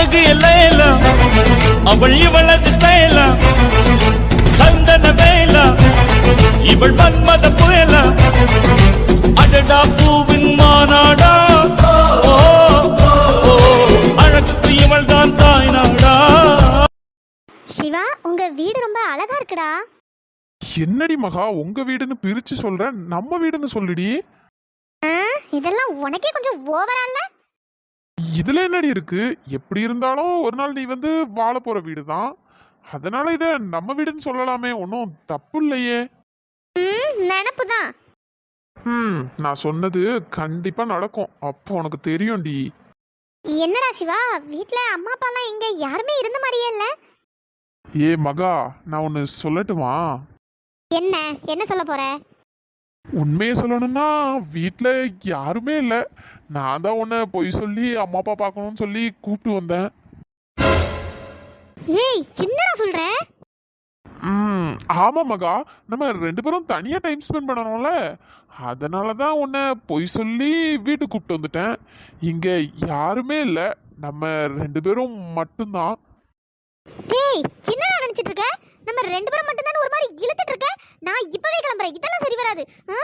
அழகு எல்லாம் அவள் இவளது ஸ்டைலா சந்தன வேலா? இவள் மன்மத புயலா அடடா பூவின் மாநாடா அழகுக்கு இவள் தான் தாய் நாடா சிவா உங்க வீடு ரொம்ப அழகா இருக்குடா. என்னடி மகா உங்க வீடுன்னு பிரிச்சு சொல்ற? நம்ம வீடுன்னு சொல்லுடி. ஆ, இதெல்லாம் உனக்கே கொஞ்சம் ஓவரா இல்ல? இதுல என்னடி இருக்கு? எப்படி இருந்தாலும் ஒரு நாள் நீ வந்து வாழ போற வீடு தான் அதனால இத நம்ம வீடுன்னு சொல்லலாமே. ஒன்றும் தப்பு இல்லையே. நினப்பு தான் ம் நான் சொன்னது கண்டிப்பா நடக்கும். அப்போ உனக்கு தெரியும்டி. என்னடா சிவா? வீட்ல அம்மா அப்பாலாம் இங்க யாருமே இருந்த மாதிரியே இல்ல? ஏ மகா நான் ஒன்று சொல்லட்டுமா? என்ன? என்ன சொல்ல போற? உண்மையை சொல்லணும்னா வீட்டில் யாருமே இல்லை. நான் தான் உன்னை பொய் சொல்லி அம்மா அப்பா பார்க்கணும்னு சொல்லி கூப்பிட்டு வந்தேன். ஏய் என்னடா சொல்ற? ம் ஆமா மகா. நம்ம ரெண்டு பேரும் தனியா டைம் ஸ்பெண்ட் பண்ணணும்ல. அதனால தான் உன்னை பொய் சொல்லி வீட்டுக்கு கூப்பிட்டு வந்துட்டேன். இங்க யாருமே இல்லை. நம்ம ரெண்டு பேரும் மட்டும்தான். டேய் என்னடா நினைச்சிட்டு இருக்க? நம்ம ரெண்டு பேரும் மட்டும் தானே ஒரு மாதிரி இழுத்துட்டு இருக்க? நான் இப்பவே கிளம்புறேன். இதெல்லாம் சரி வராது.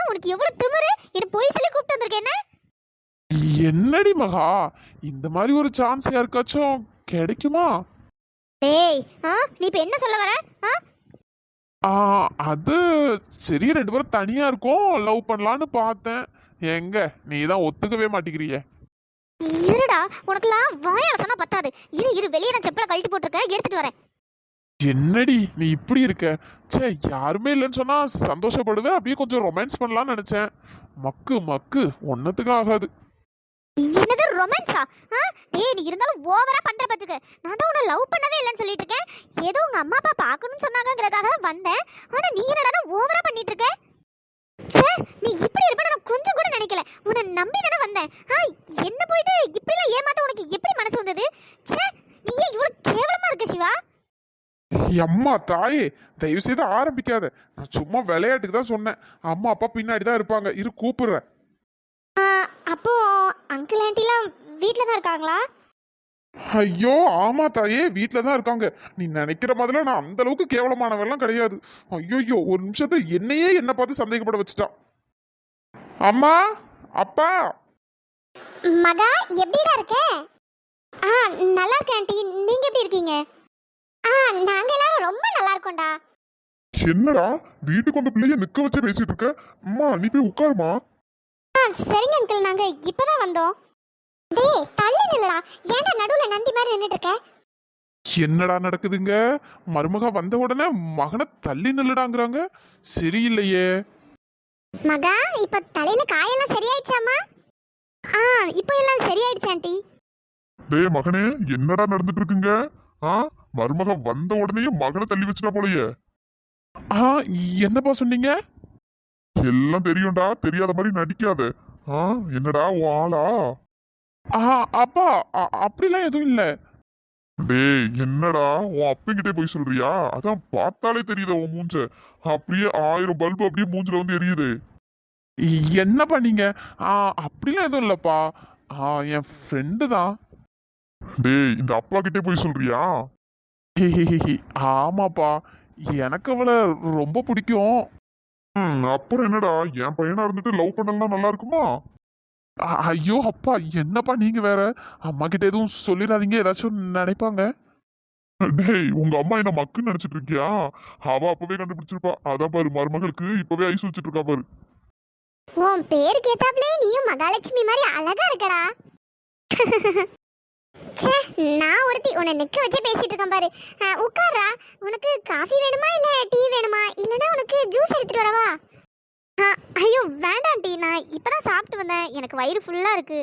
உனக்கு எவ்வளவு திமிரு? என்ன போய் சொல்லி கூப்பிட்டு வந்திருக்கேன் என்ன? என்னடி மகா? இந்த மாதிரி ஒரு சான்ஸ் யாருக்காச்சும் கிடைக்குமா? டேய் ஆ நீ இப்ப என்ன சொல்ல வர? ஆ? அது சரி ரெண்டு பேரும் தனியா இருக்கோம். லவ் பண்ணலான்னு பார்த்தேன். எங்க? நீ தான் ஒத்துக்கவே மாட்டேங்கிறியே. இருடா உனக்குலாம் வாயால சொன்னா பத்தாது. இரு இரு வெளியே நான் செப்பலை கழட்டி போட்டிருக்கேன். எடுத்துட்டு வரேன். என்னடி நீ இப்படி இருக்க? ச்சே யாருமே இல்லைன்னு சொன்னா சந்தோஷப்படுவேன் அப்படியே கொஞ்சம் ரொமான்ஸ் பண்ணலாம்னு நினைச்சேன். மக்கு மக்கு ஒன்னத்துக்கு ஆகாது. என்னது ரொமான்ஸா ஆ? டேய் நீ இருந்தாலும் ஓவரா பண்ற பாத்துக்க. நான் தான் உன்னை லவ் பண்ணவே இல்லைன்னு சொல்லிட்டு இருக்கேன். ஏதோ உங்க அம்மா அப்பா பார்க்கணும்னு சொன்னாங்கங்கிறதுக்காக தான் வந்தேன். ஆனா நீ என்னடா ஓவரா பண்ணிட்டு இருக்க? ச்சே நீ இப்படி இருப்ப நான் கொஞ்சம் கூட நினைக்கல. உன்னை நம்பி தானே வந்தேன். ஆ என்ன போயிட்டு இப்படிலாம் ஏமாத்த உனக்கு எப்படி மனசு வந்தது? ச்சே நீ ஏன் இவ்வளவு கேவலமா இருக்க சிவா. அம்மா தாயே தயவு செய்து ஆரம்பிக்காத. நான் சும்மா விளையாட்டுக்கு தான் சொன்னேன். அம்மா அப்பா பின்னாடி தான் இருப்பாங்க. இரு கூப்பிடுறேன். அப்போ அங்கிள் ஆண்டிலாம் வீட்டில் தான் இருக்காங்களா? ஐயோ ஆமா தாயே வீட்டில் தான் இருக்காங்க. நீ நினைக்கிற மாதிரிலாம் நான் அந்த அளவுக்கு கேவலமானவெல்லாம் கிடையாது. ஐயோ ஒரு நிமிஷத்துல என்னையே என்ன பார்த்து சந்தேகப்பட வச்சுட்டான். அம்மா அப்பா. மகா எப்படிடா இருக்க? ஆ நல்லா இருக்கேன் ஆண்டி நீங்க எப்படி இருக்கீங்க? ஆ நாங்க எல்லாரும் ரொம்ப நல்லா இருக்கோம்டா என்னடா வீட்டுக்கு வந்த பிள்ளைய நிக்க வச்சு பேசிட்டு இருக்க? அம்மா நீ போய் உட்காருமா. ஆ சரிங்க அங்கிள் நாங்க இப்பதான் வந்தோம். டேய் தள்ளி நில்லுடா. ஏன்டா நடுவுல நந்தி மாதிரி நின்னுட்டு இருக்க என்னடா நடக்குதுங்க? மருமக வந்த உடனே மகனை தள்ளி நில்லுடாங்கிறாங்க. சரியில்லையே. மகா இப்ப தலையில காயெல்லாம் சரியாயிடுச்சாமா ஆ இப்போ எல்லாம் சரியாயிடுச்சு ஆண்டி. டேய் மகனே என்னடா நடந்துட்டு இருக்குங்க ஆ மருமக வந்த உடனே மகனை தள்ளி வச்சுட்டா போலயே. ஆ என்னப்பா சொன்னீங்க? எல்லாம் தெரியும்டா தெரியாத மாதிரி நடிக்காத. ஆ என்னடா உன் ஆளா? ஆ அப்பா அப்படிலாம் எதுவும் இல்லை. டேய் என்னடா உன் அப்பங்கிட்டே போய் சொல்றியா? அதான் பார்த்தாலே தெரியுது உன் மூஞ்ச. அப்படியே ஆயிரம் பல்பு அப்படியே மூஞ்சில வந்து எரியுது. என்ன பண்ணீங்க ஆ அப்படிலாம் எதுவும் இல்லைப்பா. ஆ என் ஃப்ரெண்டு தான். டேய் இந்த அப்பா கிட்டே போய் சொல்றியா? ஆமாப்பா எனக்கு அவளை ரொம்ப பிடிக்கும். ம் அப்புறம் என்னடா என் பையனா இருந்துட்டு லவ் பண்ணலாம் நல்லா இருக்குமா? ஐயோ அப்பா என்னப்பா நீங்க வேற? அம்மா கிட்ட எதுவும் சொல்லிடாதீங்க ஏதாச்சும் நினைப்பாங்க. டேய் உங்க அம்மா என்ன மக்குன்னு நினைச்சிட்டு இருக்கியா? அவ அப்பவே கண்டுபிடிச்சிருப்பா. அதான் பாரு மருமகளுக்கு இப்பவே ஐஸ் வச்சிட்டு இருக்கா பாரு. உன் பேருக்கு ஏத்தாப்லயே நீயும் மகாலட்சுமி மாதிரி அழகா இருக்கடா. ச்சே நான் ஒருத்தி உன்னை நிக்க வச்சு பேசிட்டு இருக்கேன் பாரு. உட்காரா உட்கார்றா. உனக்கு காஃபி வேணுமா இல்ல டீ வேணுமா? இல்லனா உனக்கு ஜூஸ் எடுத்துட்டு வரவா? ஆ, ஐயோ வேண்டாம் டீ நான் இப்பதான் சாப்பிட்டு வந்தேன். எனக்கு வயிறு ஃபுல்லா இருக்கு.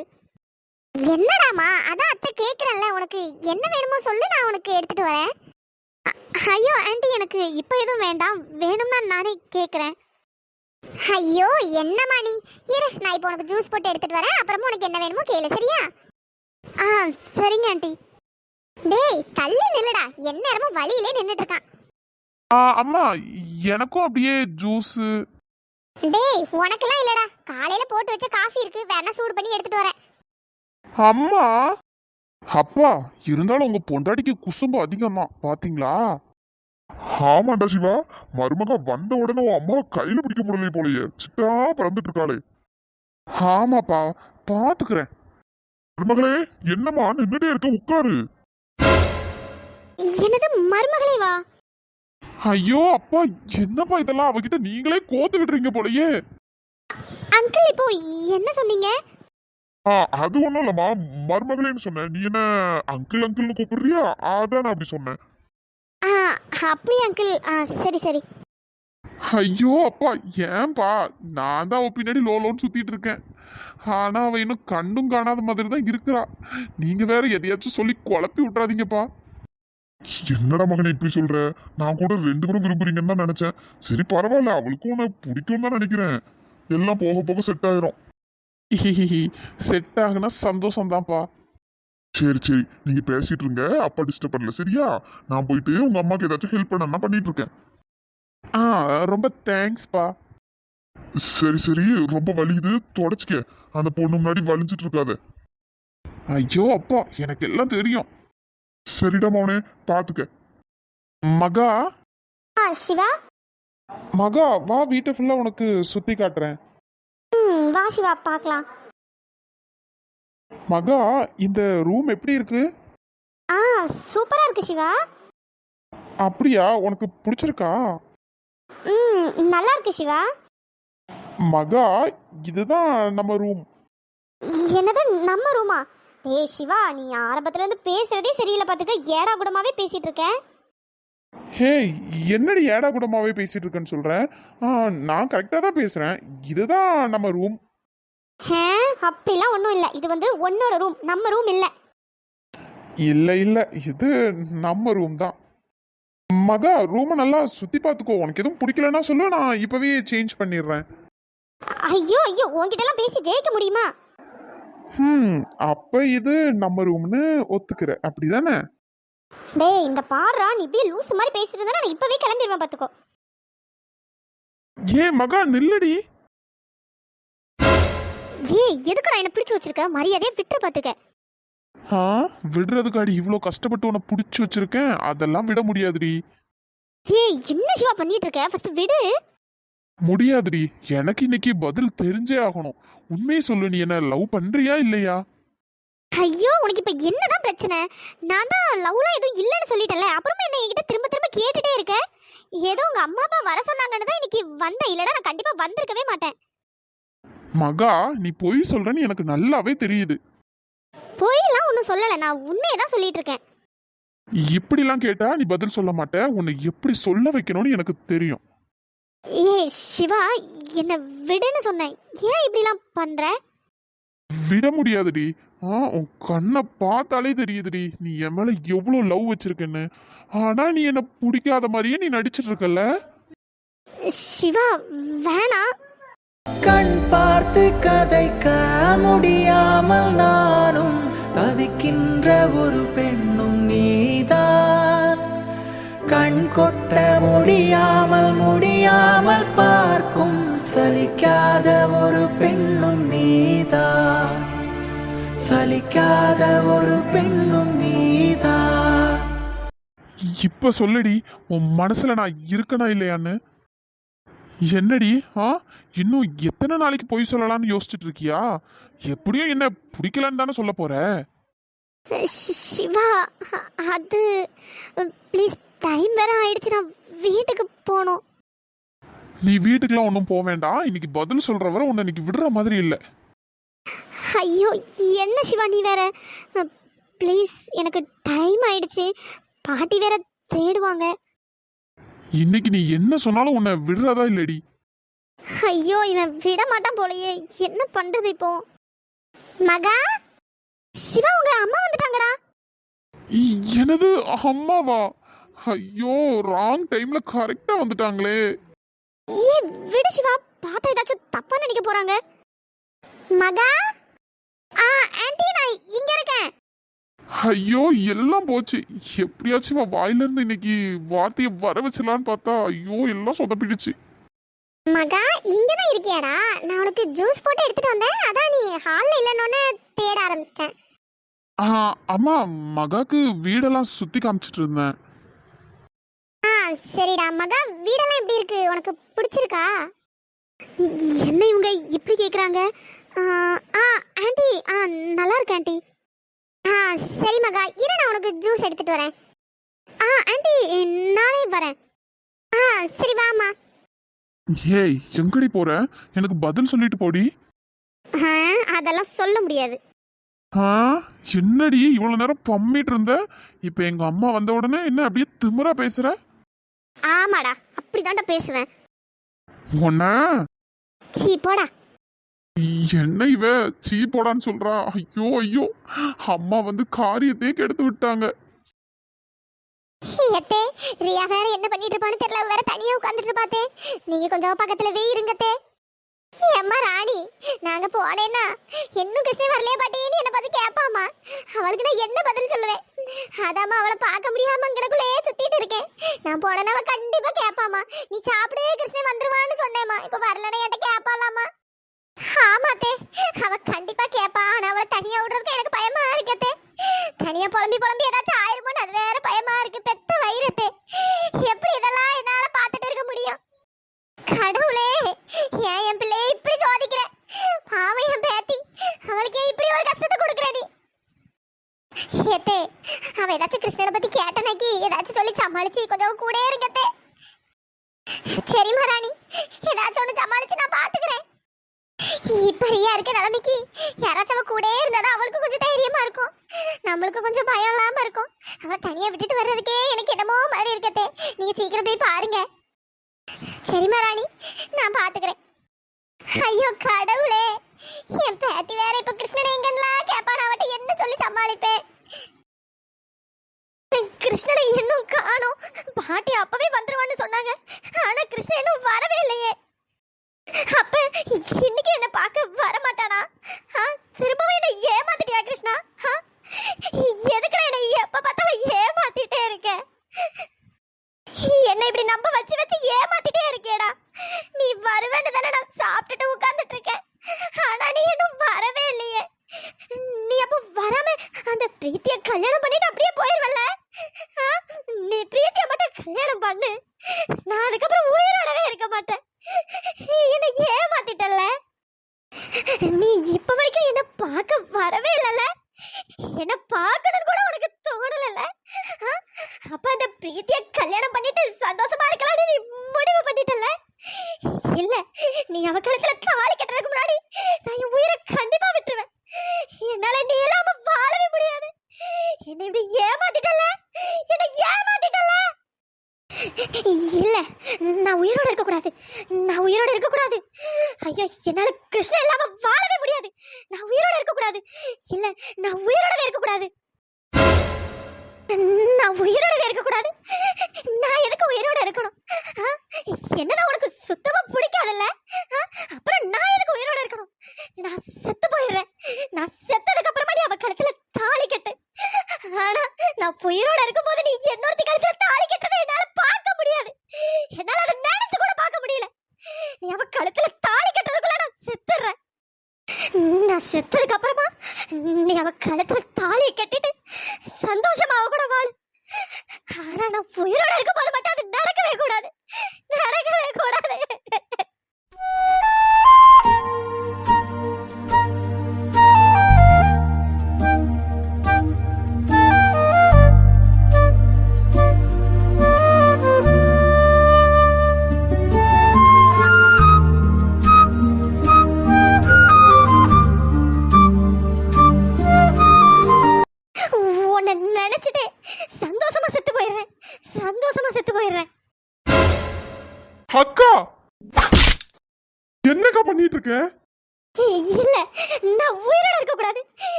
என்னடாமா? அதான் அத்தை கேக்குறேன்ல. உனக்கு என்ன வேணுமோ சொல்லு நான் உனக்கு எடுத்துட்டு வரேன். ஐயோ ஆண்டி எனக்கு இப்போ எதுவும் வேண்டாம். வேணும்னா நானே கேட்குறேன் ஐயோ என்னம்மா நீ? இரு நான் இப்போ உனக்கு ஜூஸ் போட்டு எடுத்துட்டு வரேன். அப்புறமா உனக்கு என்ன வேணுமோ கேளு சரியா? ஆ சரிங்க ஆண்டி. டேய் தள்ளி நில்லுடா. என்ன நேரமும் வழியிலே நின்னுட்டு இருக்கான். ஆ அம்மா எனக்கும் அப்படியே ஜூஸு. டேய் உனக்கெல்லாம் இல்லடா. காலையில போட்டு வச்ச காஃபி இருக்கு. வேணா சூடு பண்ணி எடுத்துட்டு வரேன். அம்மா! அப்பா இருந்தாலும் உங்க பொண்டாட்டிக்கு குசும்பு அதிகம் தான் பாத்தீங்களா? ஆமாண்டா சிவா. மருமக வந்த உடனே உன் அம்மாவை கையில பிடிக்க முடியல போலயே. சிட்டா பறந்துட்டு இருக்காளே. ஆமாப்பா பாத்துக்கிறேன். மருமகளே என்னம்மா நின்னுட்டே இருக்க? உட்காரு. எனது மருமகளே வா. ஐயோ அப்பா என்னப்பா இதெல்லாம்? அவகிட்ட நீங்களே கோத்து விடுறீங்க போலயே. அங்கிள் இப்போ என்ன சொன்னீங்க? ஆ அது ஒண்ணும் இல்லம்மா. மருமகளேன்னு சொன்னேன். நீ என்ன அங்கிள் அங்கிள்னு கூப்பிடுறியா? அதான் நான் அப்படி சொன்னேன். ஆ அப்படி அங்கிள்? ஆ சரி சரி. ஐயோ அப்பா ஏன்பா? நான் தான் பின்னாடி லோலோன்னு சுத்திட்டு இருக்கேன். ஆனா அவ இன்னும் கண்டும் காணாத மாதிரி தான் இருக்கிறா. நீங்க வேற எதையாச்சும் சொல்லி குழப்பி விட்றாதீங்கப்பா என்னடா மகனே இப்படி சொல்ற? நான் கூட ரெண்டு பேரும் விரும்புறீங்கன்னு தான் நினைச்சேன். சரி பரவாயில்ல அவளுக்கும் உன்னை பிடிக்கும் தான் நினைக்கிறேன். எல்லாம் போக போக செட் ஆயிரும். செட் ஆகுனா சந்தோஷம் தான்ப்பா சரி சரி நீங்க பேசிட்டு இருங்க. அப்பா டிஸ்டர்ப் பண்ணல சரியா? நான் போயிட்டு உங்க அம்மாக்கு ஏதாச்சும் ஹெல்ப் பண்ணா பண்ணிட்டு இருக்கேன். ஆ ரொம்ப தேங்க்ஸ்ப்பா சரி சரி. ரொம்ப வலிக்குது. தொடச்சிக்க. அந்த பொண்ணு முன்னாடி வலிஞ்சிட்டு இருக்காத ஐயோ அப்பா. எனக்கு எல்லாம் தெரியும். சரிடா மவனே. பாத்துக்க. மகா. ஆ சிவா. மகா வா. வீட்டை ஃபுல்லா உனக்கு சுத்தி காட்டுறேன். ம் வா சிவா. பார்க்கலாம் மகா இந்த ரூம் எப்படி இருக்கு? ஆ சூப்பரா இருக்கு சிவா. அப்படியா? உனக்கு பிடிச்சிருக்கா? ம் நல்லா இருக்கு சிவா. மகா இதுதான் நம்ம ரூம் என்னது? நம்ம ரூமா ஏய் சிவா நீ ஆரம்பத்துல இருந்து பேசுறதே சரியில்லை பார்த்துக்க ஏடா கூடமாவே பேசிட்டு இருக்க? ஹே என்னடி ஏடா கூடமாவே பேசிட்டு இருக்கேன்னு சொல்றேன் ஆ, நான் கரெக்டாக தான் பேசுறேன். இதுதான் நம்ம ரூம் ஹே அப்படிலாம் ஒன்றும் இல்லை. இது வந்து உன்னோட ரூம் நம்ம ரூம் இல்லை. இல்ல இல்ல. இது நம்ம ரூம் தான். மகா ரூமை நல்லா சுத்தி பார்த்துக்கோ உனக்கு எதுவும் பிடிக்கலன்னா சொல்லு. நான் இப்பவே சேஞ்ச் பண்ணிடுறேன். ஐயோ ஐயோ உன்கிட்டலாம் பேசி ஜெயிக்க முடியுமா? ம் அப்ப இது நம்ம ரூம்னு ஒத்துக்கிற. அப்படிதானே? டேய் இந்த பாடுறா நீ இப்படியே லூஸ் மாதிரி பேசிட்டு இருந்தா நான் இப்பவே கிளம்பிடுவேன் பார்த்துக்கோ. ஏன் மகா நில்லடி. ஏய் எதுக்குடா என்ன பிடிச்சு வச்சிருக்க? மரியாதையை விட்டு பார்த்துக்க. ஆ விடுறதுக்காடி இவ்வளோ கஷ்டப்பட்டு உன்னை பிடிச்சி வச்சிருக்கேன். அதெல்லாம் விட முடியாதுடி. ஏய் என்ன சிவா பண்ணிட்டு இருக்க? ஃபர்ஸ்ட் விடு. முடியாதுடி. எனக்கு இன்னைக்கு பதில் தெரிஞ்சே ஆகணும். உண்மையை சொல்லு நீ என்ன லவ் பண்றியா இல்லையா? ஐயோ உனக்கு இப்ப என்னதான் பிரச்சனை? நான் தான் லவ்லாம் எதுவும் இல்லைன்னு சொல்லிட்டேன்ல. அப்புறமா என்ன என்கிட்ட திரும்ப திரும்ப கேட்டுட்டே இருக்க? ஏதோ உங்க அம்மா அப்பா வர சொன்னாங்கன்னு தான் இன்னைக்கு வந்தேன். இல்லைன்னா நான் கண்டிப்பா வந்திருக்கவே மாட்டேன். மகா நீ பொய் சொல்றன்னு எனக்கு நல்லாவே தெரியுது. பொய்லாம் ஒன்றும் சொல்லலை. நான் உண்மையை தான் சொல்லிட்டு இருக்கேன். இப்படிலாம் கேட்டா நீ பதில் சொல்ல மாட்ட. உன்னை எப்படி சொல்ல வைக்கணும்னு எனக்கு தெரியும். ஏய் சிவா என்னை விடுன்னு சொன்னேன். ஏன் இப்படிலாம் பண்ற? விட முடியாதுடி. ஆ உன் கண்ணை பார்த்தாலே தெரியுதுடி. நீ என் மேல எவ்வளோ லவ் வச்சிருக்கேன்னு. ஆனா நீ என்ன பிடிக்காத மாதிரியே நீ நடிச்சிட்டு இருக்கல்ல? சிவா வேணாம் கண் பார்த்து கதைக்க முடியாமல் நானும் தவிக்கின்ற ஒரு பெண்ணும் நீதான் கண் கொட்ட முடியாமல் முடியாமல் பார்க்கும் சலிக்காத ஒரு பெண்ணும் நீதான் சலிக்காத ஒரு பெண்ணும் நீதான் இப்ப சொல்லுடி உன் மனசுல நான் இருக்கனா இல்லையான்னு? என்னடி ஆ? இன்னும் எத்தனை நாளைக்கு பொய் சொல்லலாம்னு யோசிச்சுட்டு இருக்கியா? எப்படியும் என்ன பிடிக்கலன்னு தானே சொல்ல போற? சிவா அது ப்ளீஸ் டைம் வேற ஆயிடுச்சு. நான் வீட்டுக்கு போகணும் நீ வீட்டுக்குலாம் ஒன்றும் போக வேண்டாம். இன்னைக்கு பதில் சொல்ற வரை உன்னை இன்னைக்கு விடுற மாதிரி இல்லை. ஐயோ என்ன சிவா நீ வேற? ப்ளீஸ் எனக்கு டைம் ஆயிடுச்சு. பாட்டி வேற தேடுவாங்க. இன்னைக்கு நீ என்ன சொன்னாலும் உன்னை விடுறதா இல்லடி? ஐயோ இவன் விட மாட்டான் போலயே. என்ன பண்றது இப்போ? மகா சிவா உங்க அம்மா வந்துட்டாங்கடா. எனது அம்மாவா? ஐயோ ராங் டைம்ல கரெக்டா வந்துட்டாங்களே. ஏ விடு சிவா. பார்த்தா ஏதாச்சும் தப்பா நினைக்க போறாங்க. மகா? ஆ ஆன்ட்டி நான் இங்க இருக்கேன். ஐயோ எல்லாம் போச்சு. எப்படியாச்சும் இவன் வாயில இருந்து இன்னைக்கு வார்த்தையை வர வச்சிடலான்னு பார்த்தா ஐயோ எல்லாம் சொதப்பிடுச்சு. மகா இங்க தான் இருக்கியாடா? நான் உனக்கு ஜூஸ் போட்டு எடுத்துட்டு வந்தேன். அதான் நீ ஹால்ல இல்லைன்னு தேட ஆரம்பிச்சிட்டேன். ஆ அம்மா மகாக்கு வீடெல்லாம் சுத்தி காமிச்சிட்டு இருந்தேன். சரிடா மகா வீடெல்லாம் எப்படி இருக்கு? உனக்கு பிடிச்சிருக்கா? என்ன இவங்க இப்படி கேட்குறாங்க ஆ ஆண்டி ஆ நல்லா இருக்கு ஆண்டி. ஆ சரி மகா இரு நான் உனக்கு ஜூஸ் எடுத்துட்டு வரேன். ஆ ஆண்டி நானே வரேன். ஆ சரி வாம்மா ஏய் எங்கடி போற? எனக்கு பதில் சொல்லிட்டு போடி. அதெல்லாம் சொல்ல முடியாது. என்னடி இவ்வளவு நேரம் பம்மிட்டு இருந்த? இப்ப எங்க அம்மா வந்த உடனே என்ன அப்படியே திமிரா பேசுற? ஆமாடா அப்படிதான்டா பேசுவேன். உன்ன சீ போடா. என்ன இவ? சீ போடான்னு சொல்றா. ஐயோ ஐயோ. அம்மா வந்து காரியத்தையே கெடுத்து விட்டாங்க. எத்தே ரியா வேற என்ன பண்ணிட்டு இருப்பான்னு தெரியல. வேற தனியா உட்காந்துட்டு பாத்தே நீங்க கொஞ்சம் பக்கத்துல வே இருங்கத்தே ஏம்மா ராணி நாங்க போனேன்னா இன்னும் கிருஷ்ணன் வரலையே பாட்டின்னு என்ன பார்த்து கேட்பாமா அவளுக்கு நான் என்ன பதில் சொல்லுவேன்? அதாம்மா அவளை பார்க்க முடியாம இங்கனக்குள்ளேயே சுத்திட்டு இருக்கேன். நான் போனேன்னா அவ கண்டிப்பா கேட்பாமா நீ சாப்பிடு கிருஷ்ணன் வந்துருவான்னு சொன்னேம்மா. இப்ப வரலன்னா என்கிட்ட கேட்பாளாமா ஆமாத்தே அவ கண்டிப்பா கேட்பா. ஆனா அவளை தனியா விடுறதுக்கு எனக்கு பயமா இருக்கத்தே தனியா புலம்பி புலம்பி ஏதாச்சும் ஆயிருமோன்னு அது வேற பயமா இருக்கு. பெத்த வயிறுத்தே எப்படி இதெல்லாம் என்னால பார்த்துட்டு இருக்க முடியும்? கடவுளே ஏன் என் பிள்ளைய இப்படி சோதிக்கிற? பாவம் என் பேத்தி அவளுக்கு ஏன் இப்படி ஒரு கஷ்டத்தை கொடுக்குற நீ ஏத்தே அவ ஏதாச்சும் கிருஷ்ணனை பத்தி கேட்டனாக்கி ஏதாச்சும் சொல்லி சமாளிச்சு கொஞ்சம் கூட இருக்கத்தே சரி ராணி ஏதாச்சும் ஒன்று சமாளிச்சு நான் பாத்துக்கிறேன். இப்ப ரியா இருக்க நிலைமைக்கு யாராச்சும் அவ கூட இருந்தா அவளுக்கு கொஞ்சம் தைரியமா இருக்கும். நம்மளுக்கு கொஞ்சம் பயம் இல்லாம இருக்கும். அவளை தனியா விட்டுட்டு வர்றதுக்கே எனக்கு என்னமோ மாதிரி இருக்கத்தே நீங்க சீக்கிரம் போய் பாருங்க. சரிம்மா ராணி நான் பாத்துக்கிறேன் ஐயோ கடவுளே என் பேத்தி வேற இப்ப கிருஷ்ணன் எங்கன்லாம் கேப்பான் அவட்ட என்ன சொல்லி சமாளிப்பேன்? கிருஷ்ணனை இன்னும் காணோம். பாட்டி அப்பவே வந்துருவான்னு சொன்னாங்க. ஆனா கிருஷ்ணன் இன்னும் வரவே இல்லையே. அப்ப இன்னைக்கு என்ன பார்க்க வர மாட்டானா திரும்பவும் என்ன ஏமாத்திட்டியா கிருஷ்ணா? ஆ? எதுக்குடா என்ன எப்ப பார்த்தாலும் ஏமாத்திட்டே இருக்கேன் என்ன இப்படி நம்ப வச்சு வச்சு ஏமாத்திட்டே இருக்கேடா நீ வருவேன்னு தானே நான் சாப்பிட்டுட்டு உட்கார்ந்துட்டு இருக்கேன் ஆனா நீ இன்னும் வரவே இல்லையே. நீ அப்போ வராம அந்த பிரீத்திய கல்யாணம் பண்ணிட்டு அப்படியே போயிருவல்ல? ஆ? நீ பிரீத்திய மட்டும் கல்யாணம் பண்ணு. நான் அதுக்கப்புறம் உயிரோடவே இருக்க மாட்டேன். என்ன ஏமாத்திட்டல்ல. நீ இப்ப வரைக்கும் என்ன பார்க்க வரவே இல்லைல்ல. என்ன பார்க்கணும்னு கூட உனக்கு தோணலல்ல? அப்ப அந்த பிரீத்திய கல்யாணம் பண்ணிட்டு சந்தோஷமா இருக்கலாம்னு நீ முடிவு பண்ணிட்டல இல்ல நீ அவ கழுத்துல தாலி கட்டுறதுக்கு முன்னாடி நான் என் உயிரை கண்டிப்பா விட்டுருவேன். என்னால நீ இல்லாம வாழவே முடியாது. என்னை இப்படி ஏமாத்திட்டல என்ன ஏமாத்திட்டல இல்ல நான் உயிரோட இருக்க கூடாது நான் உயிரோட இருக்க கூடாது ஐயோ என்னால கிருஷ்ணன் இல்லாம வாழவே கூடாது. இல்ல நான் உயிரோடவே இருக்க கூடாது நான் உயிரோடவே இருக்க கூடாது நான் எதுக்கு உயிரோட இருக்கணும்? என்னதான் உனக்கு சுத்தமா பிடிக்காதுல்ல? இல்ல அப்புறம் நான் எதுக்கு உயிரோட இருக்கணும்? நான் செத்து போயிடுறேன். நான் செத்ததுக்கு அப்புறமா நீ அவ கழுத்துல தாலி கட்டு. ஆனா நான் உயிரோட இருக்கும்போது நீ இன்னொருத்தி கழுத்துல தாலி கட்டுறதை என்னால பார்க்க முடியாது. என்னால அதை நினைச்சு கூட பார்க்க முடியல. நீ அவ கழுத்துல தாலி கட்டுறதுக்குள்ள நான் செத்துறேன் நான் செத்ததுக்கு அப்புறமா நீ அவ கழுத்துல தாலியை கட்டிட்டு சந்தோஷமா அவ கூட வாழ். ஆனா நான் உயிரோட இருக்கும்போது மட்டும் அது நடக்கவே கூடாது. நடக்கவே கூடாது.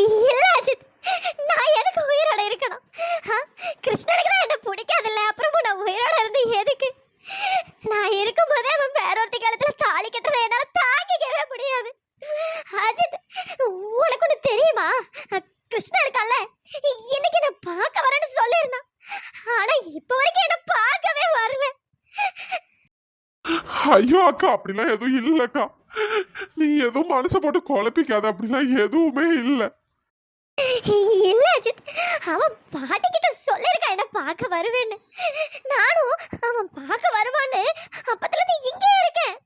இல்லை அஜித் நான் எதுக்கு உயிரோட இருக்கணும்? ஆ? கிருஷ்ணனுக்கு தான் என்ன பிடிக்காதுல்ல? அப்புறமும் நான் உயிரோட இருந்து எதுக்கு? நான் இருக்கும் போதே அவன் வேற காலத்தில் காலத்துல தாலி கட்டுறதை என்னால தாங்கிக்கவே முடியாது. அஜித் உனக்கு ஒண்ணு தெரியுமா? அ, கிருஷ்ணா இருக்கான்ல இன்னைக்கு என்ன பார்க்க வரேன்னு சொல்லியிருந்தான். ஆனா இப்ப வரைக்கும் என்ன பார்க்கவே வரல. ஐயோ அக்கா அப்படிலாம் எதுவும் இல்லக்கா. நீ எதுவும் மனசை போட்டு குழப்பிக்காத அப்படிலாம் எதுவுமே இல்லை. இல்ல அஜித் அவன் பாட்டி கிட்ட சொல்லிருக்கான் என்ன பார்க்க வருவேன்னு. நானும் அவன் பார்க்க வருவான்னு அப்பத்துல இங்கே இருக்கேன்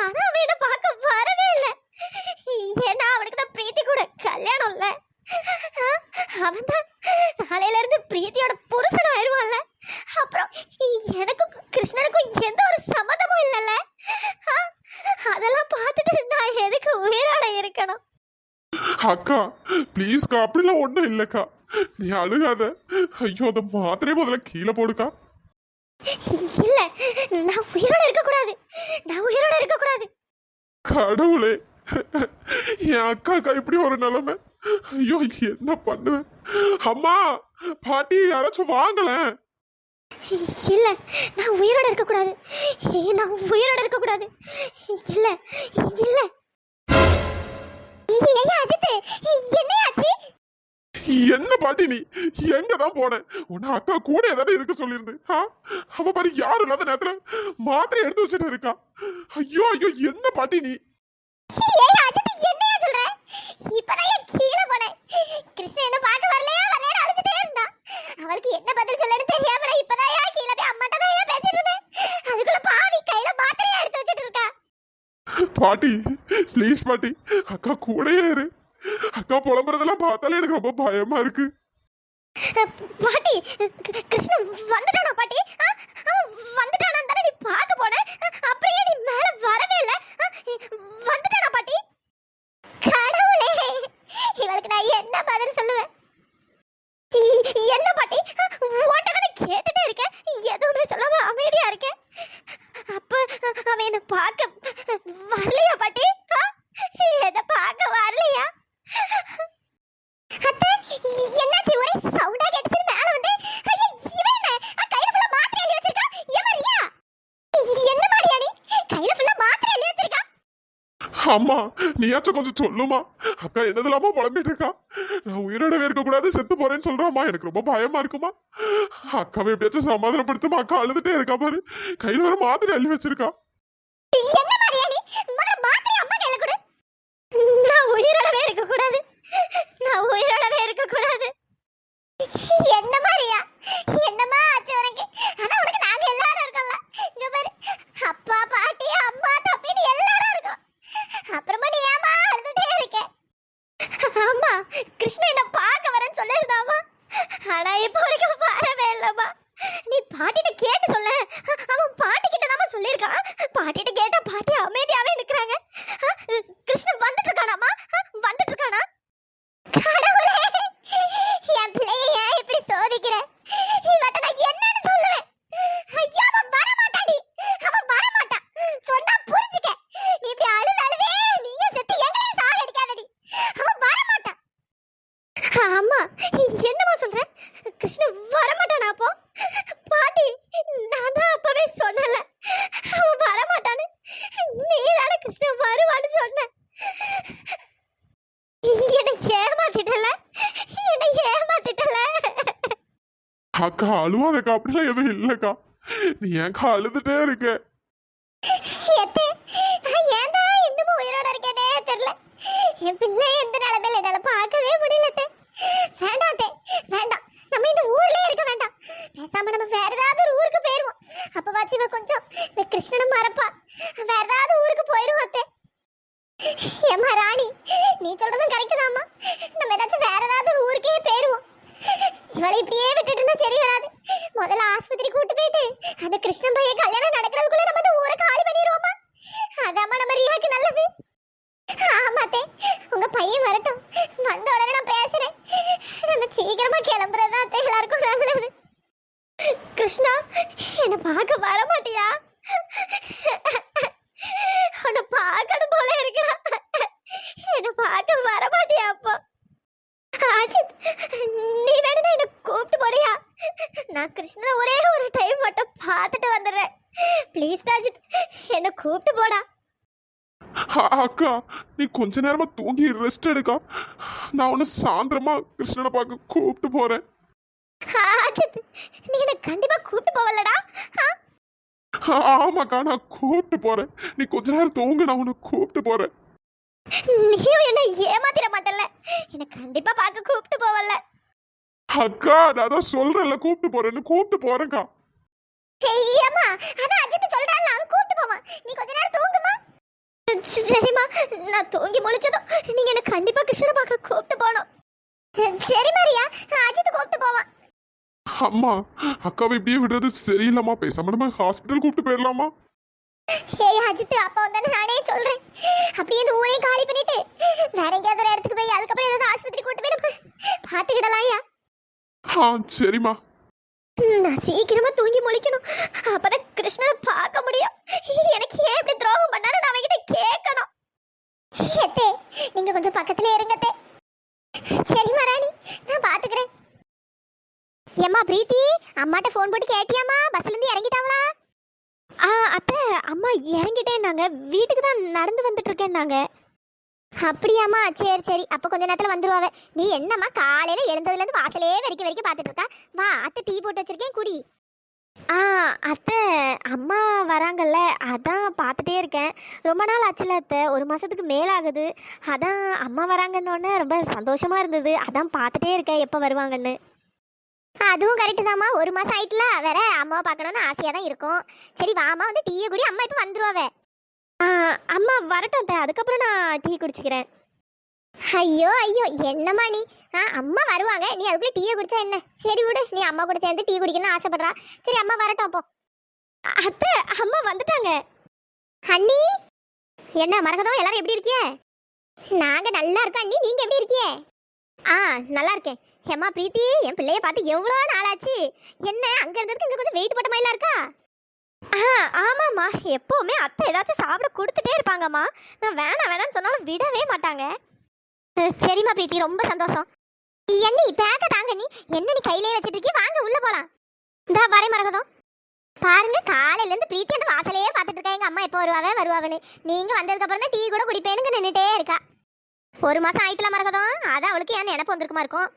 ஆனா அவன் என்ன பார்க்க வரவே இல்லை. ஏன்னா அவனுக்கு தான் பிரீத்தி கூட கல்யாணம் இல்ல. அவன் தான் நாளையில இருந்து பிரீத்தியோட புருஷன் ஆயிடுவான்ல. அப்புறம் எனக்கும் கிருஷ்ணனுக்கும் எந்த ஒரு சம்மதமும் இல்லைல்ல. அதெல்லாம் பார்த்துட்டு நான் எதுக்கு உயிரோட இருக்கணும்? அக்கா ப்ளீஸ்க்கா அப்படிலாம் ஒன்றும் இல்லைக்கா. நீ அழுகாத. ஐயோ அந்த மாத்திரையை முதல்ல கீழே போடுக்கா. இல்ல நான் உயிரோட இருக்க கூடாது நான் உயிரோட இருக்க கூடாது கடவுளே என் அக்காக்கா இப்படி ஒரு நிலைமை. ஐயோ என்ன பண்ணுவேன்? அம்மா பாட்டி யாராச்சும் வாங்கலேன் இல்ல நான் உயிரோட இருக்க கூடாது நான் உயிரோட இருக்க கூடாது இல்ல இல்ல. என்ன பாட்டி நீ? எங்க தான் போன? உன்னை அக்கா கூட ஏதாவது இருக்க சொல்லியிருந்து? அவ பாரு யாரும் இல்லாத நேரத்துல மாத்திரை எடுத்து வச்சுட்டு இருக்கா. ஐயோ ஐயோ என்ன பாட்டி நீ? போனேன் அவளுக்கு என்ன பதில் சொல்லணும்னு தெரியாம நான் இப்பதான் ஏன் கீழே போய் அம்மாட்ட தான் ஏன் பேசிட்டு இருந்தேன் அதுக்குள்ள பாவி கையில மாத்திரையா எடுத்து வச்சிட்டு இருக்கா? பாட்டி ப்ளீஸ் பாட்டி அக்கா கூடயே இரு. அக்கா புலம்புறதெல்லாம் பார்த்தாலே எனக்கு ரொம்ப பயமா இருக்கு. பாட்டி கிருஷ்ணன் வந்துட்டானா பாட்டி? அவன் வந்துட்டானா தானே நீ பார்க்க போன? அப்படியே நீ மேல வரவே இல்ல. வந்துட்டானா பாட்டி? கடவுளே இவளுக்கு நான் என்ன பதில் சொல்லுவேன்? என்ன பாட்டி? உன்கிட்ட கேட்டுட்டே இருக்கேன். எதுவுமே சொல்லாம அமைதியா இருக்கேன். அப்ப அவன் என்ன பார்க்க வரலையா பாட்டி? ஆ? என்ன பார்க்க வரலையா? அத்தை என்னாச்சு? ஒரே சவுண்டா கேட்டுச்சு மேல வந்து என்ன? அ, கையில மாத்திரை அள்ளி வச்சிருக்கா? எவன் ரியா என்ன மாதிரியா நீ? மாத்திரை அள்ளி வச்சிருக்கா? அம்மா நீயாச்சும் கொஞ்சம் சொல்லுமா? அக்கா என்னதெல்லாமோ புலம்பிட்டு இருக்கா? நான் உயிரோடவே இருக்க கூடாது செத்து போறேன்னு சொல்றாமா எனக்கு ரொம்ப பயமா இருக்குமா? அக்காவை எப்படியாச்சும் சமாதானப்படுத்துமா? அக்கா அழுதுட்டே இருக்கா பாரு. கையில ஒரு மாதிரி அள்ளி வச்சிருக்கா என்ன மாதிரியா நீ முதல்ல மாத்திரை அம்மா கையில கொடு நான் உயிரோடவே இருக்க கூடாது நான் உயிரோடவே இருக்க கூடாது என்ன மாதிரியா என்னமா ஆச்சு உனக்கு ஆனா உனக்கு நாங்க எல்லாரும் இருக்கோம்ல இங்க பாரு அப்பா பாட்டி அம்மா தம்பின்னு எல்லாரும் இருக்கோம் அப்புறமா நீ ஏமா அழுதுட்டே இருக்க ஆமா கிருஷ்ணன் என்ன பார்க்க வரேன்னு சொல்லியிருந்தாமா ஆனா இப்போ வரைக்கும் வரவே இல்லம்மா நீ பாட்டிட்ட கேட்டு சொல்ல அவன் பாட்டி கிட்ட தான் சொல்லியிருக்கான் பாட்டிட்ட கேட்டா பாட்டி அமைதியாவே நிக்கிறாங்க ஆ, கிருஷ்ணன் வந்துட்டு இருக்கானாமா ஆ, வந்துட்டு இருக்கானா கடவுளே என் பிள்ளைய ஏன் இப்படி சோதிக்கிற இவட்ட நான் என்னன்னு சொல்லுவேன் ஐயோ அவன் வர மாட்டாடி அவன் வர மாட்டான் சொன்னா புரிஞ்சுக்க நீ இப்படி அழுது அழுதே நீயும் செத்து எங்களையும் சாகடிக்காதடி அவன் வர மாட்டான் ஆமா என்னமா சொல்ற கிருஷ்ணன் வர மாட்டானா அப்போ பாட்டி நான் தான் அப்பவே சொல்லல அவன் வர மாட்டான்னு நீ தானே கிருஷ்ணன் வருவான்னு சொன்ன என்னை ஏமாத்திட்டல என்னை ஏமாத்திட்டல அக்கா அழுவாதக்கா அப்படிலாம் எதுவும் இல்லைக்கா. நீ ஏன்க்கா அழுதுட்டே இருக்க? தெரியல. என் பிள்ளை எந்த நிலைமையில என்னால பார்க்கவே முடியல வேண்டாம் வேண்டாம். நம்ம இந்த ஊர்லயே இருக்க வேண்டாம். பேசாம நம்ம வேற ஏதாவது ஒரு ஊருக்கு போயிருவோம். அப்பவாச்சும் இவ கொஞ்சம் இந்த கிருஷ்ணனை மறப்பா. வேற ஏதாவது ஊருக்கு போயிருவோம் அத்தை. ராணி நீ சொல்றதும் கரெக்ட் தாம்மா. நம்ம ஏதாச்சும் வேற ஏதாவது ஒரு ஊருக்கே போயிருவோம். இவளை இப்படியே விட்டுட்டு இருந்தா சரி வராது. முதல்ல ஆஸ்பத்திரி கூட்டு போயிட்டு அந்த கிருஷ்ணன் பைய கல்யாணம் நடக்கிறதுக்குள்ள நம்ம இந்த ஊரை காலி பண்ணிடுவோமா? அதாம்மா நம்ம ரியாக்கு நல்லது. ஆமாத்தே உங்க பையன் வரட்டும். வந்த உடனே நான் பேசுறேன். நம்ம சீக்கிரமா கிளம்புறதா அத்தை எல்லாருக்கும் நல்லது. கிருஷ்ணா என்ன பார்க்க வர மாட்டியா? உன்னை பார்க்கணும் போல இருக்கா. என்ன பார்க்க வர மாட்டியா அப்போ? அஜித் நீ வேணும்னா என்ன கூப்பிட்டு போறியா? நான் கிருஷ்ணனை ஒரே ஒரு டைம் மட்டும் பார்த்துட்டு வந்துடுறேன். ப்ளீஸ் அஜித் என்ன கூப்பிட்டு போடா. அக்கா நீ கொஞ்ச நேரமா தூங்கி ரெஸ்ட் எடுக்கா. நான் உன்னை சாயந்தரமா கிருஷ்ணனை பார்க்க கூப்பிட்டு போறேன். அஜித் நீ என்ன கண்டிப்பா கூப்பிட்டு போவலடா ஆமாக்கா நான் கூப்பிட்டு போறேன். நீ கொஞ்ச நேரம் தூங்கு நான் உன்னை கூப்பிட்டு போறேன். நீயும் என்ன ஏமாத்திட மாட்டல்ல. என்ன கண்டிப்பா பார்க்க கூப்பிட்டு போவல்ல. அக்கா நான் தான் சொல்றேன்ல கூப்பிட்டு போறேன்னு கூப்பிட்டு போறேன்க்கா. ஏம்மா அதான் அஜித் சொல்றான்ல அவன் கூப்பிட்டு போவான். நீ கொஞ்ச நேரம் தூங்குமா? சரிம்மா நான் தூங்கி முழிச்சதும் நீங்க என்ன கண்டிப்பா பார்க்க கூப்பிட்டு போகணும். சரி மாரியா அஜித் கூப்பிட்டு போவான். அம்மா அக்காவை இப்படியே விடுறது சரியில்லைம்மா. பேசாம நம்ம ஹாஸ்பிட்டல் கூப்பிட்டு போயிடலாமா? ஏய் அஜித் அப்பா வந்தானே நானே சொல்றேன். அப்படியே இந்த ஊரையும் காலி பண்ணிட்டு வேற எங்கேயாவது ஒரு இடத்துக்கு போய் அதுக்கப்புறம் ஏதாவது ஆஸ்பத்திரி கூட்டு போய் நம்ம பார்த்துக்கிடலாம்யா. ஆ சரிம்மா. நான் சீக்கிரமா தூங்கி முழிக்கணும். அப்பதான் கிருஷ்ணனை பார்க்க முடியும். எனக்கு ஏன் இப்படி துரோகம் பண்ணாலும் நான் அவன்கிட்ட கேட்கணும். எத்தே நீங்க கொஞ்சம் பக்கத்துல இருங்கத்தே சரிம்மா ராணி நான் பாத்துக்கிறேன். ஏம்மா பிரீத்தி அம்மாட்ட ஃபோன் போட்டு கேட்டியாம்மா? பஸ்ல இருந்து இறங்கிட்டாங்களா? ஆ அத்தை அம்மா இறங்கிட்டேன் நாங்க வீட்டுக்கு தான் நடந்து வந்துட்டு இருக்கேன் நாங்க அப்படியாம்மா? சரி சரி. அப்போ கொஞ்ச நேரத்தில் வந்துருவாவ. நீ என்னம்மா காலையில் எழுந்ததுலேருந்து வாசலே வரைக்கும் வரைக்கும் பார்த்துட்டு இருக்கா? வா அத்தை டீ போட்டு வச்சிருக்கேன் குடி. ஆ அத்தை அம்மா வராங்கல்ல. அதான் பார்த்துட்டே இருக்கேன். ரொம்ப நாள் ஆச்சுல அத்தை. ஒரு மாதத்துக்கு மேல ஆகுது அதான் அம்மா வராங்கன்னொன்னே ரொம்ப சந்தோஷமாக இருந்தது. அதான் பார்த்துட்டே இருக்கேன் எப்போ வருவாங்கன்னு. அதுவும் கரெக்டு தாம்மா. ஒரு மாதம் ஆயிட்டுல வேற அம்மாவை பார்க்கணுன்னு ஆசையாக தான் இருக்கும். சரி வாமா வந்து டீயை குடி. அம்மா இப்போ வந்துருவாவே. அம்மா வரட்டும் அதுக்கப்புறம் நான் டீ குடிச்சுக்கிறேன். ஐயோ ஐயோ என்னம்மா நீ? ஆ அம்மா வருவாங்க. நீ அதுக்குள்ளே டீயை குடிச்சா என்ன? சரி விடு. நீ அம்மா கூட சேர்ந்து டீ குடிக்கணும்னு ஆசைப்படுறா. சரி அம்மா வரட்டும் அப்போ. அத்தை அம்மா வந்துட்டாங்க. அண்ணி! என்ன மரகதம்? எல்லாரும் எப்படி இருக்கியே? நாங்க நல்லா இருக்கோம் அண்ணி. நீங்க எப்படி இருக்கியே? ஆ நல்லா இருக்கேன். ஏம்மா பிரீத்தி என் பிள்ளைய பார்த்து எவ்வளோ நாளாச்சு? என்ன அங்க இருந்ததுக்கு இங்க கொஞ்சம் வெயிட் போட்ட மாதிரிலாம் இருக்கா? ஆமாம்மா. எப்போவுமே அத்தை ஏதாச்சும் சாப்பிட கொடுத்துட்டே இருப்பாங்கம்மா. நான் வேணாம் வேணாம்னு சொன்னாலும் விடவே மாட்டாங்க. சரிம்மா பிரீத்தி. ரொம்ப சந்தோஷம். என்ன பேக்க தாங்க நீ. என்ன நீ கையிலே வச்சுட்டு இருக்கீ வாங்க உள்ள போலாம். இந்தா வரேன் மரகதம். பாருங்க காலையில இருந்து பிரீத்தி அந்த வாசலையே பார்த்துட்டு இருக்கா. எங்க அம்மா எப்போ வருவாவே வருவாவன்னு. நீங்க வந்ததுக்கு அப்புறம் தான் டீ கூட குடிப்பேனுங்க நின்றுட்டே இருக்கா. ஒரு மாசம் ஆயிட்டுல மரகதம். அதான் அவளுக்கு ஏன் நினப்பு வந்திருக்குமா இருக்கும்.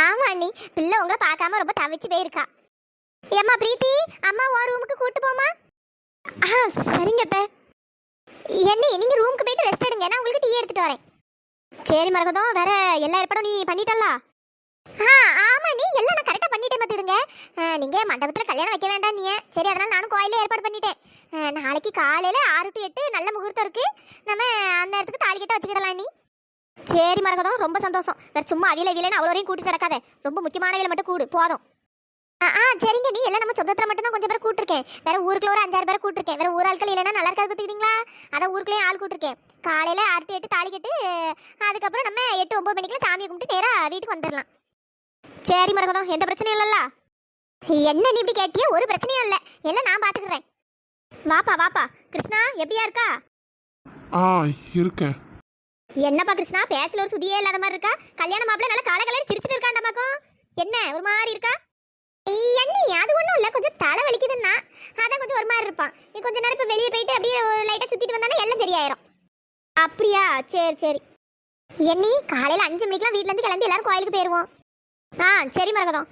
ஆமா நீ பிள்ளை உங்களை பார்க்காம ரொம்ப தவிச்சு போயிருக்கா. ஏம்மா பிரீத்தி அம்மா உன் ரூமுக்கு கூட்டு போமா ஆ சரிங்க அத்தை. என்ன நீங்க ரூமுக்கு போயிட்டு ரெஸ்ட் எடுங்க நான் உங்களுக்கு டீ எடுத்துட்டு வரேன். சரி மரகதம் வேற எல்லா ஏற்பாடும் நீ பண்ணிட்டல்ல? ஆ ஆமா நீ எல்லாம் நான் கரெக்டா பண்ணிட்டே பார்த்துடுங்க நீங்க மண்டபத்துல கல்யாணம் வைக்க வேண்டாம் நீ சரி அதனால நானும் கோயிலே ஏற்பாடு பண்ணிட்டேன். நாளைக்கு காலையில ஆறு டு எட்டு நல்ல முகூர்த்தம் இருக்கு. நம்ம அந்த நேரத்துக்கு தாலி கட்ட வச்சுக்கிடலாம் நீ. சரி மரகதம் ரொம்ப சந்தோஷம். வேற சும்மா அவியல அவியலன்னு அவ்வளோ வரையும் கூட்டிட்டு கிடக்காத ரொம்ப முக்கியமான வேலை மட்டும் கூடு போதும். ஆ சரிங்க. நீ எல்லாம் நம்ம சொந்தத்தில் மட்டும் தான் கொஞ்சம் பேர் கூட்டிருக்கேன் வேற ஊருக்குள்ள ஒரு அஞ்சாறு பேர் கூட்டிருக்கேன் வேற ஊர் ஆட்கள் இல்லைன்னா நல்லா இருக்காது பார்த்துக்கிட்டீங்களா? அதான் ஊருக்குள்ளேயே ஆள் கூட்டிருக்கேன் காலையில to எட்டு தாலி கட்டு அதுக்கப்புறம் நம்ம எட்டு ஒன்பது மணிக்கெல்லாம் சாமியை கும்பிட்டு நேரா வீட்டுக்கு வந்துடலாம். சரி மரகதம் எந்த பிரச்சனையும் இல்லைல்ல. என்ன நீ இப்படி கேட்டியே? ஒரு பிரச்சனையும் இல்லை. எல்லாம் நான் பார்த்துக்கிறேன். வாப்பா வாப்பா. கிருஷ்ணா எப்படியா இருக்கா? ஆ இருக்கேன். என்னப்பா கிருஷ்ணா பேச்சுல ஒரு சுதியே இல்லாத மாதிரி இருக்கா? கல்யாண மாப்பிள்ள நல்லா கால கலர் சிரிச்சிட்டு இருக்காண்டாமாக்கும் என்ன ஒரு மாதிரி இருக்கா அண்ணி அது ஒன்றும் இல்லை கொஞ்சம் தலை வலிக்குதுன்னா அதான் கொஞ்சம் ஒரு மாதிரி இருப்பான். நீ கொஞ்ச நேரம் இப்போ வெளியே போயிட்டு அப்படியே ஒரு லைட்டாக சுற்றிட்டு வந்தானே எல்லாம் சரியாயிரும். அப்படியா? சரி சரி. எண்ணி காலையில் அஞ்சு மணிக்கெலாம் வீட்டிலேருந்து கிளம்பி எல்லாரும் கோயிலுக்கு போயிடுவோம் ஆ சரி மரகதம்.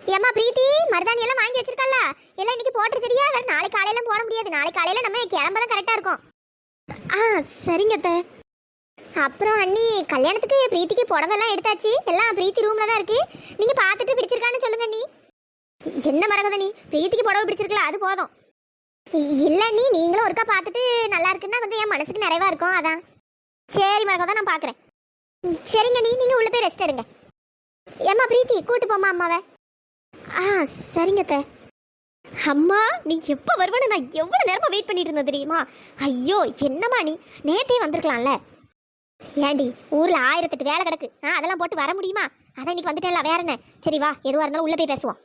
ஏம்மா பிரீத்தி மருதாணி எல்லாம் வாங்கி வச்சிருக்கல்ல? எல்லாம் இன்னைக்கு போட்டு சரியா? வேற நாளைக்கு காலையில போட முடியாது. நாளைக்கு காலையில நம்ம கிளம்ப தான் கரெக்டாக இருக்கும். ஆ சரிங்க அத்தை. அப்புறம் அண்ணி கல்யாணத்துக்கு பிரீத்திக்கு புடவெல்லாம் எடுத்தாச்சு. எல்லாம் பிரீத்தி ரூம்ல தான் இருக்கு. நீங்க பார்த்துட்டு பிடிச்சிருக்கான்னு சொல்லுங்க அண்ணி. என்ன மரகதனி? பிரீத்திக்கு புடவை பிடிச்சிருக்கல அது போதும். இல்லை நீ நீங்களும் ஒருக்கா பார்த்துட்டு நல்லா இருக்குன்னா கொஞ்சம் என் மனசுக்கு நிறைவாக இருக்கும் அதான். சரி தான் நான் பார்க்குறேன். சரிங்க நீ நீங்கள் உள்ளே போய் ரெஸ்ட் எடுங்க. ஏம்மா பிரீத்தி கூட்டு போமா அம்மாவை. ஆ சரிங்க அத்தை. அம்மா நீ எப்போ வருவேன்னு நான் எவ்வளோ நேரமாக வெயிட் பண்ணிட்டு இருந்தேன் தெரியுமா? ஐயோ என்னம்மா நீ? நேத்தே வந்திருக்கலாம்ல. ஏண்டி ஊரில் ஆயிரத்தெட்டு வேலை கிடக்கு. ஆ அதெல்லாம் போட்டு வர முடியுமா? அதான் இன்னைக்கு வந்துட்டேன்ல வேற என்ன? சரி வா எதுவாக இருந்தாலும் உள்ளே போய் பேசுவோம்.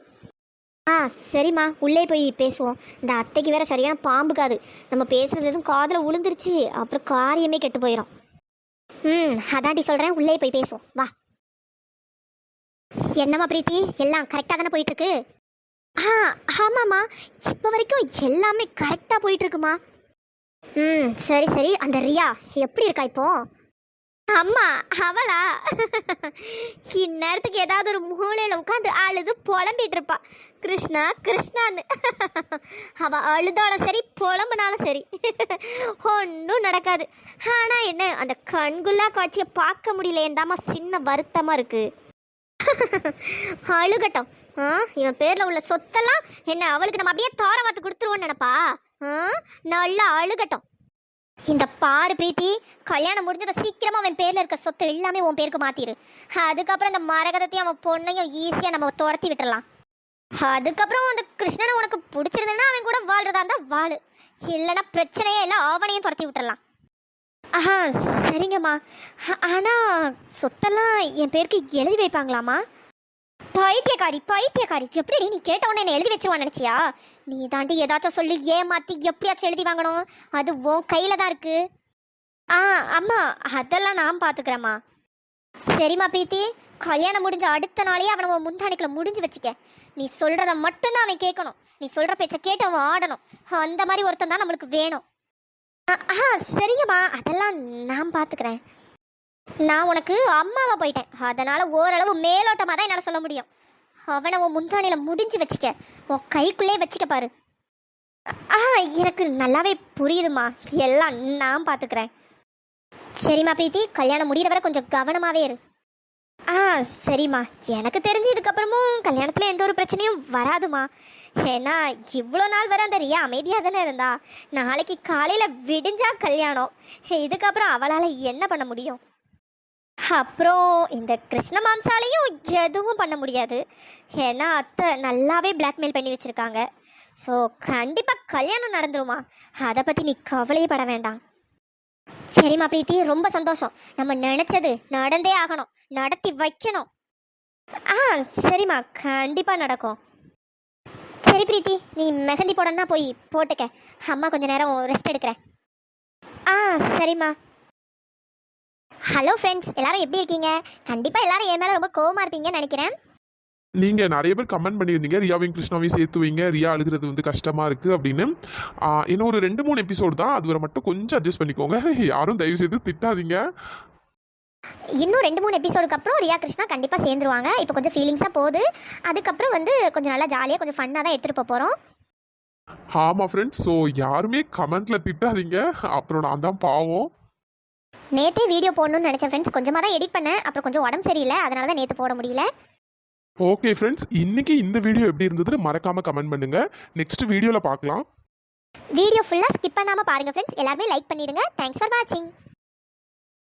ஆ சரிம்மா. உள்ளே போய் பேசுவோம். இந்த அத்தைக்கு வேற சரியான பாம்பு காது. நம்ம பேசுறது எதுவும் காதில் உளுந்துருச்சு. அப்புறம் காரியமே கெட்டு போயிடும் ம் அதாண்டி சொல்கிறேன் உள்ளே போய் பேசுவோம். வா. என்னம்மா பிரீத்தி? எல்லாம் கரெக்டாக தானே போயிட்டுருக்கு? ஆ ஆமாம்மா. இப்போ வரைக்கும் எல்லாமே கரெக்டாக போயிட்டு இருக்குமா ம் சரி சரி. அந்த ரியா எப்படி இருக்கா இப்போது அம்மா அவளா? இந்நேரத்துக்கு ஏதாவது ஒரு மூலையில் உட்காந்து அழுது புலம்பிட்டு இருப்பா. கிருஷ்ணா கிருஷ்ணான்னு. அவ அழுதாலும் சரி புலம்புனாலும் சரி. ஒன்றும் நடக்காது. ஆனால் என்ன அந்த கண்குள்ளா காட்சியை பார்க்க முடியலையேண்டாமா சின்ன வருத்தமாக இருக்கு. அழுகட்டும். ஆ இவன் பேரில் உள்ள சொத்தெல்லாம் என்ன அவளுக்கு நம்ம அப்படியே தோர பார்த்து கொடுத்துருவோன்னு நினப்பா? ஆ நல்லா அழுகட்டும். இந்த பாரு பிரீத்தி கல்யாணம் முடிஞ்சதை சீக்கிரமாக அவன் பேரில் இருக்க சொத்து எல்லாமே உன் பேருக்கு மாத்திரு. அதுக்கப்புறம் இந்த மரகதத்தையும் அவன் பொண்ணையும் ஈஸியாக நம்ம துரத்தி விட்டுடலாம் அதுக்கப்புறம் அந்த கிருஷ்ணனை உனக்கு பிடிச்சிருந்ததுன்னா அவன் கூட வாழ்றதா இருந்தால் வாழு. இல்லைன்னா பிரச்சனையே இல்லை ஆவணையும் துரத்தி விட்டுடலாம் ஆஹா சரிங்கம்மா. ஆனால் சொத்தெல்லாம் என் பேருக்கு எழுதி வைப்பாங்களாம்மா? பைத்தியக்காரி பைத்தியக்காரி. எப்படி நீ கேட்ட உடனே எழுதி வச்சிருவான் நினச்சியா? நீ தாண்டி ஏதாச்சும் சொல்லி ஏமாத்தி எப்படியாச்சும் எழுதி வாங்கணும். அது உன் கையில தான் இருக்கு. ஆ அம்மா அதெல்லாம் நான் பாத்துக்கிறேம்மா. சரிம்மா பிரீத்தி கல்யாணம் முடிஞ்ச அடுத்த நாளே அவனை உன் முந்தானிக்குள்ள முடிஞ்சு வச்சுக்க. நீ சொல்றத மட்டும்தான் அவன் கேட்கணும். நீ சொல்ற பேச்சை கேட்டு அவன் ஆடணும். அந்த மாதிரி ஒருத்தன் தான் நம்மளுக்கு வேணும். ஆ சரிங்கம்மா. அதெல்லாம் நான் பார்த்துக்கிறேன் நான் உனக்கு அம்மாவை போயிட்டேன். அதனால் ஓரளவு மேலோட்டமாக தான் என்னால் சொல்ல முடியும். அவனை உன் முந்தானையில் முடிஞ்சு வச்சுக்க. உன் கைக்குள்ளே வச்சுக்க பாரு. ஆ எனக்கு நல்லாவே புரியுதுமா. எல்லாம் நான் பார்த்துக்கிறேன் சரிம்மா பிரீத்தி கல்யாணம் முடியிற வரை கொஞ்சம் கவனமாகவே இரு. ஆ சரிம்மா. எனக்கு தெரிஞ்சு இதுக்கப்புறமும் கல்யாணத்தில் எந்த ஒரு பிரச்சனையும் வராதுமா. ஏன்னா இவ்வளோ நாள் வரை அந்த ரியா அமைதியாக தானே இருந்தா. நாளைக்கு காலையில் விடிஞ்சா கல்யாணம். இதுக்கப்புறம் அவளால் என்ன பண்ண முடியும்? அப்புறம் இந்த கிருஷ்ண மாம்சாலையும் எதுவும் பண்ண முடியாது. ஏன்னா அத்தை நல்லாவே பிளாக்மெயில் பண்ணி வச்சுருக்காங்க. ஸோ கண்டிப்பாக கல்யாணம் நடந்துருமா? அதை பற்றி நீ கவலையப்பட வேண்டாம். சரிம்மா பிரீத்தி ரொம்ப சந்தோஷம். நம்ம நினச்சது நடந்தே ஆகணும். நடத்தி வைக்கணும். ஆ சரிம்மா கண்டிப்பாக நடக்கும். சரி பிரீத்தி நீ மெஹந்தி போடணும்னா போய் போட்டுக்க. அம்மா கொஞ்சம் நேரம் ரெஸ்ட் எடுக்கிறேன். ஆ சரிம்மா ஹலோ ஃப்ரெண்ட்ஸ் எல்லாரும் எப்படி இருக்கீங்க? கண்டிப்பாக எல்லாரும் என் மேலே ரொம்ப கோவமாக இருப்பீங்கன்னு நினைக்கிறேன். நீங்க நிறைய பேர் கமெண்ட் பண்ணியிருந்தீங்க. ரியாவையும் கிருஷ்ணாவையும் சேர்த்து வைங்க ரியா அழுகிறது வந்து கஷ்டமா இருக்கு அப்படின்னு. இன்னும் ஒரு ரெண்டு மூணு எபிசோடு தான். அது வரை மட்டும் கொஞ்சம் அட்ஜஸ்ட் பண்ணிக்கோங்க. யாரும் தயவு செய்து திட்டாதீங்க. இன்னும் ரெண்டு மூணு எபிசோடுக்கு அப்புறம் ரியா கிருஷ்ணா கண்டிப்பாக சேர்ந்துருவாங்க. இப்போ கொஞ்சம் ஃபீலிங்ஸாக போகுது. அதுக்கப்புறம் வந்து கொஞ்சம் நல்லா ஜாலியாக கொஞ்சம் ஃபன்னாக தான் எடுத்துகிட்டு போக போகிறோம் ஆமா ஃப்ரெண்ட்ஸ் ஸோ யாருமே கமெண்ட்ல திட்டாதீங்க. அப்புறம் நான் தான் பாவம். நேற்றே வீடியோ போடணும்னு நினச்சேன் ஃப்ரெண்ட்ஸ் கொஞ்சமாக தான் எடிட் பண்ணேன். அப்புறம் கொஞ்சம் உடம்பு சரியில்லை. அதனால தான் நேற்று போட முடியல. ஓகே ஃப்ரெண்ட்ஸ் இன்னைக்கு இந்த வீடியோ எப்படி இருந்ததுன்னு மறக்காம கமெண்ட் பண்ணுங்க. நெக்ஸ்ட் வீடியோல பார்க்கலாம். வீடியோ ஃபுல்லாக ஸ்கிப் பண்ணாமல் பாருங்கள் ஃப்ரெண்ட்ஸ் எல்லாருமே லைக் பண்ணிடுங்க. தேங்க்ஸ் ஃபார் வாட்சிங்